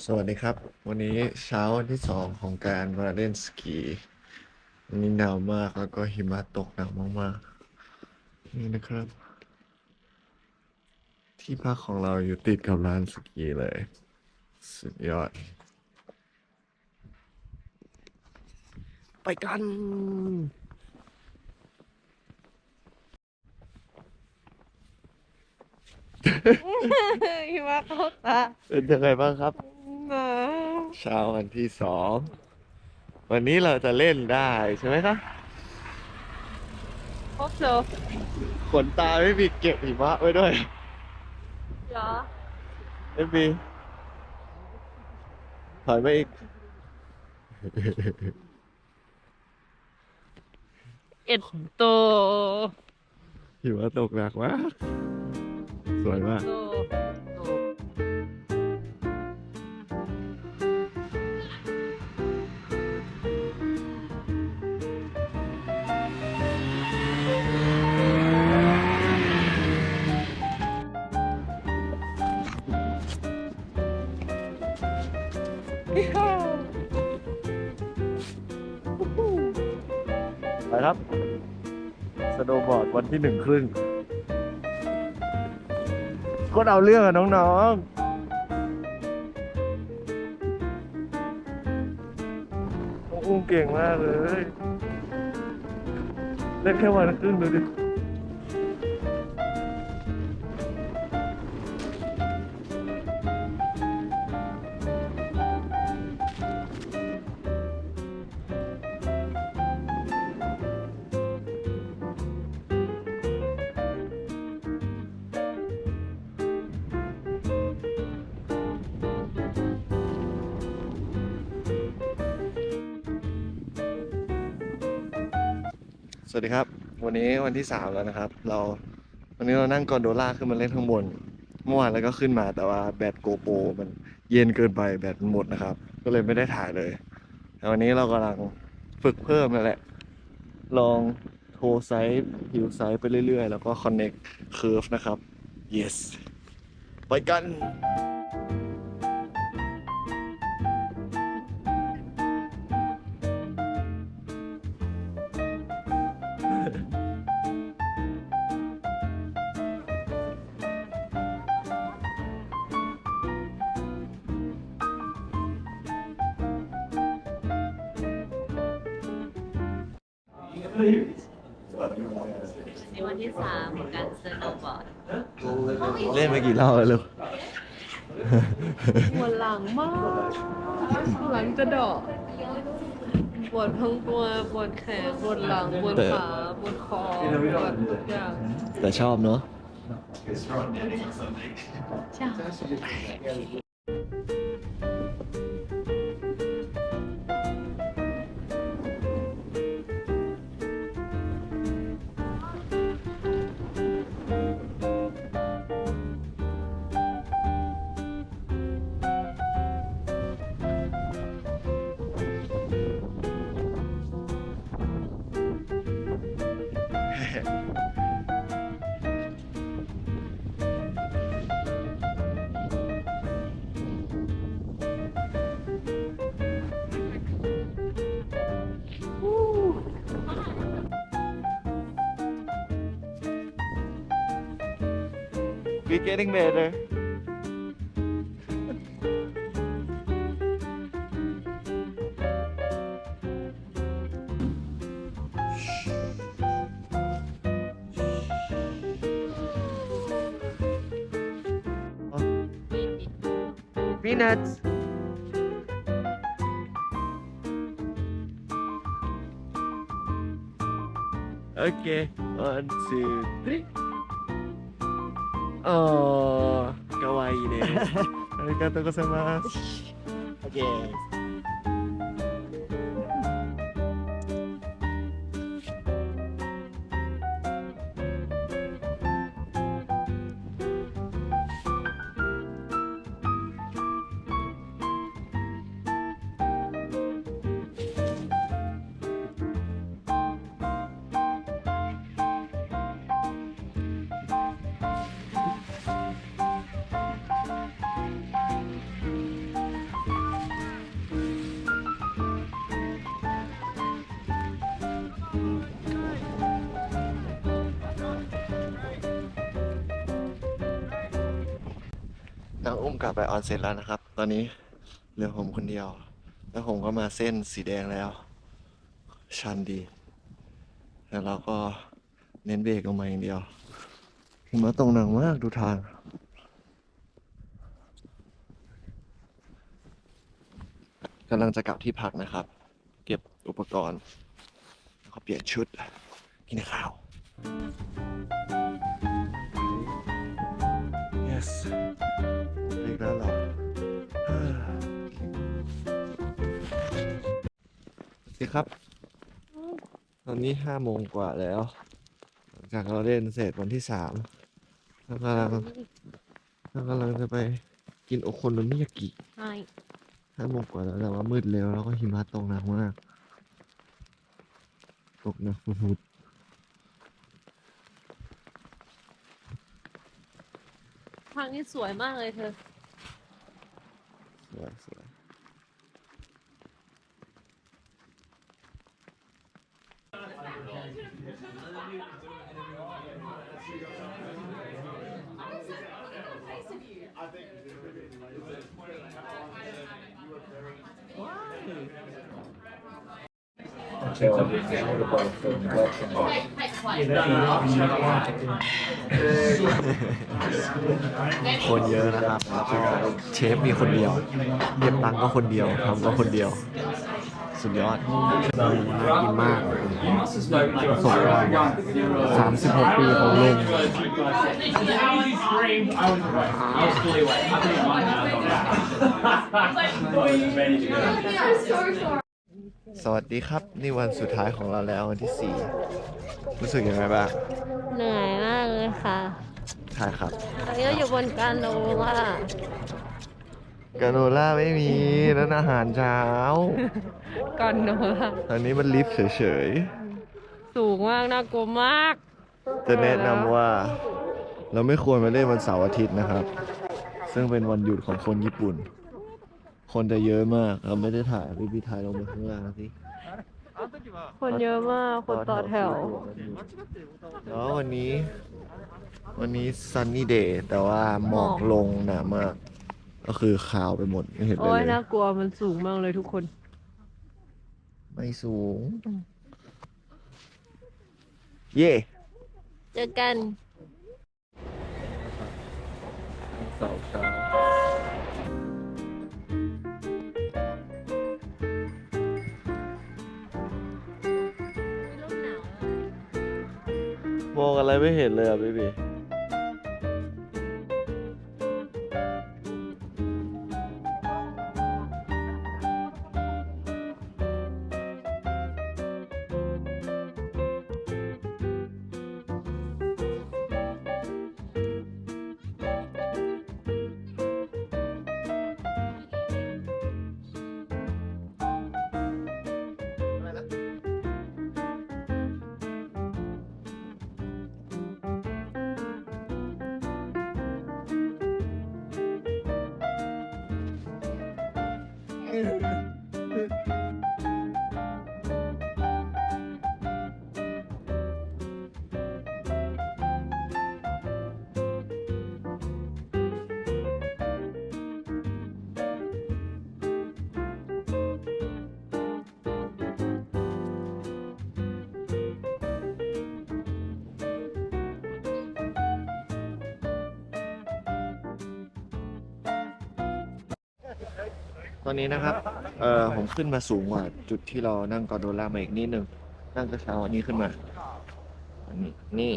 สวัสดีครับ วันนี้เช้าวันที่สองของการมาเล่นสกีวันนี้หนาวมากแล้วก็หิมะตกหนักมากๆ นี่นะครับ ที่พักของเราอยู่ติดกับร้านสกีเลย สุดยอด ไปกัน หิมะเข้าตาเป็นยังไงบ้างครับหนาว เช้าวันที่สอง วันนี้เราจะเล่นได้ใช่ไหมครับพบโซขนตาไม่มีเก็บหิมะไว้ด้วยเหรอเอ็มบีถอยไปอีก เอ็ดโตหิมะตกหนักมากสวยมาก โต ไปครับ สโนบอร์ดวันที่หนึ่งครึ่งก็เอาเรื่องอะน้องๆน้องอุ้มเก่งมากเลย เล่นแค่วันครึ่งดูดิ สวัสดีครับ วันนี้วันที่สามแล้วนะครับ เราวันนี้เรานั่งกอนโดล่าขึ้นมาเล่นข้างบน เมื่อวานแล้วก็ขึ้นมาแต่ว่าแบตโกโปรมันเย็นเกินไปแบตมันหมดนะครับ ก็เลยไม่ได้ถ่ายเลยแต่วันนี้เรากำลังฝึกเพิ่มนั่นแหละ ลองโทรไซส์ฮิวไซส์ไปเรื่อยๆ แล้วก็ connect curve นะครับ yes ไปกัน ในวันที่สามของการสโนว์บอร์ดเล่นไปกี่รอบแล้วลูก ปวดหลังมากหลังจะดอกปวดทั้งตัวปวดแขนปวดหลังปวดขาปวดคอปวดทุกอย่างแต่ชอบเนาะ ใช่ วี getting better พีนัทโอเค one two three おー、かわいいね。ありがとうございます。OK。 นางอุ้มกลับไปออนเซ็ตแล้วนะครับ ตอนนี้เหลือผมคนเดียว แล้วผมก็มาเส้นสีแดงแล้ว ชันดีแต่เราก็เน้นเบรกลงมาอย่างเดียวหิมะตรงหนังมากดูทางกำลังจะกลับที่พักนะครับ เก็บอุปกรณ์ แล้วก็เปลี่ยนชุด กินข้าว yes อีกแล้วเหรอสวัสดีครับ ตอนนี้ห้าโมงกว่าแล้ว หลังจากเราเล่นเสร็จวันที่สามเรากำลังเรากำลังจะไปกินโอโคโนมิยากิใช่ห้าโมงกว่าแล้วแต่ว่ามืดเร็วแล้วก็หิมะตกหนักมากตกหนักฟุด ทางนี้สวยมากเลยเธอ คนเยอะนะครับแล้วก็เชฟมีคนเดียวเก็บตังค์ก็คนเดียวทำก็คนเดียว สุดยอดน่ากินมากประสบการณ์36ปีของลุง Alan screamed. I สวัสดีครับ นี่วันสุดท้ายของเราแล้ววันที่4รู้สึกยังไงบ้างเหนื่อยมากเลยค่ะใช่ครับตอนนี้เราอยู่บนการโนว่ากาโนล่าไม่มีแล้วอาหารเช้าก่อนโนล่าตอนนี้มันลิฟต์เฉยสูงมากน่ากลัวมากๆจะแนะนำว่าเราไม่ควรมาเล่นวันเสาร์อาทิตย์นะครับ ซึ่งเป็นวันหยุดของคนญี่ปุ่น คนจะเยอะมากเราไม่ได้ถ่ายพี่พี่ถ่ายลงมาข้างล่างสิคนเยอะมาก คนต่อแถว แล้ววันนี้ วันนี้ซันนี่เดย์แต่ว่าหมอกลงหนามาก ก็คือขาวไปหมดไม่เห็นเลยโอ้ยเลยน่ากลัวมันสูงมากเลยทุกคน ไม่สูง เย่เจอกัน มองอะไรไม่เห็นเลยอะพี่ บี ตอนนี้นะครับ เอ่อ ผมขึ้นมาสูงกว่าจุดที่เรานั่งกอโดล่ามาอีกนิดนึง นั่งกระเช้าอันนี้ขึ้นมา อันนี้ นี่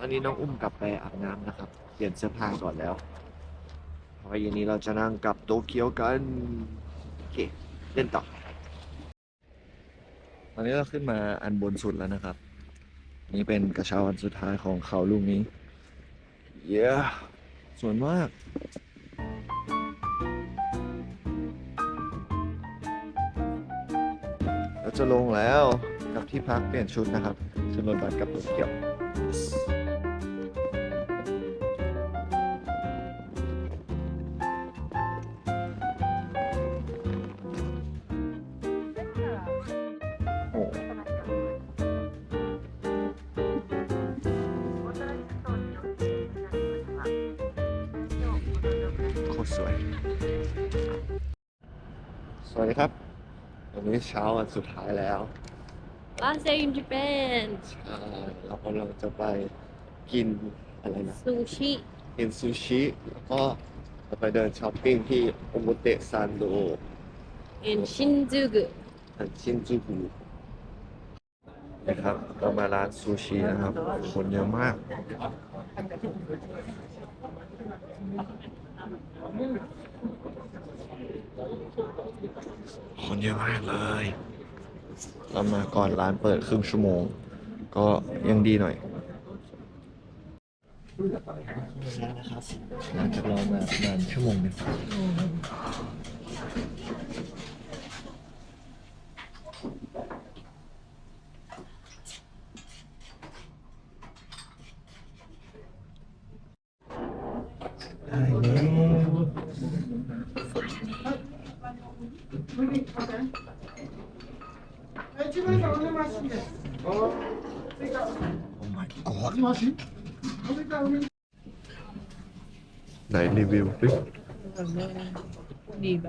อันนี้น้องอุ้มกลับไปอาบน้ำนะครับ เปลี่ยนเสื้อผ้าก่อนแล้วเพราะว่าเย็นนี้เราจะนั่งกลับโตเกียวกัน โอเค เล่นต่อ ตอนนี้เราขึ้นมาอันบนสุดแล้วนะครับ นี่เป็นกระเช้าอันสุดท้ายของเขาลูกนี้ เย้ สวยมากเราจะลงแล้วกลับที่พักเปลี่ยนชุดนะครับขึ้นรถบัสกลับโตเกียว สวย สวัสดีครับ วันนี้เช้าวันสุดท้ายแล้ว last day in Japan ใช่เรากำลังจะไปกินอะไรนะ sushi กินซูชิ แล้วก็จะไปเดินช้อปปิ้งที่โอมุเตะซันโด in Shinjuku ชินจูกุนะครับเรามาร้านซูชินะครับ คนเยอะมาก คนเยอะมากเลย เรามาก่อนร้านเปิดครึ่งชั่วโมง ก็ยังดีหน่อยช้านะครับหลังจากรอมาประมาณชั่วโมงหนึงได้แล้วโอ้ my god ไหนรีวิวสิ ดีแ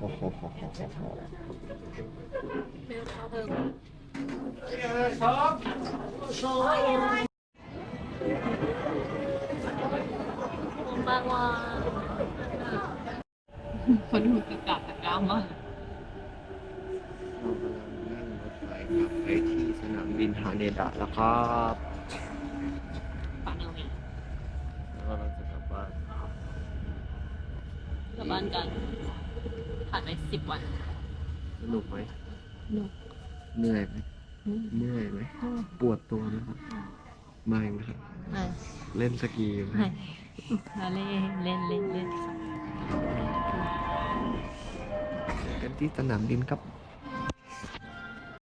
บบอร่อยอร่อยโอ้โหเมลเขาเพิ่มบางว่าคนหูกระกาตะกร้ามากนั่งรถไฟกลับไปที่สนามบินฮาเนดะแล้วครับปานาวีแล้วเราจะกลับบ้านกลับบ้านกัน ผ่านไปสิบวันสนุกไหมหนุก เหนื่อยไหมเมื่อยไหมปวดตัวไหมครับไม่ไหมครับไม่เล่นสกีไหมไม่มาเล่นเล่นเล่นเล่นเจอกันที่สนามบินครับ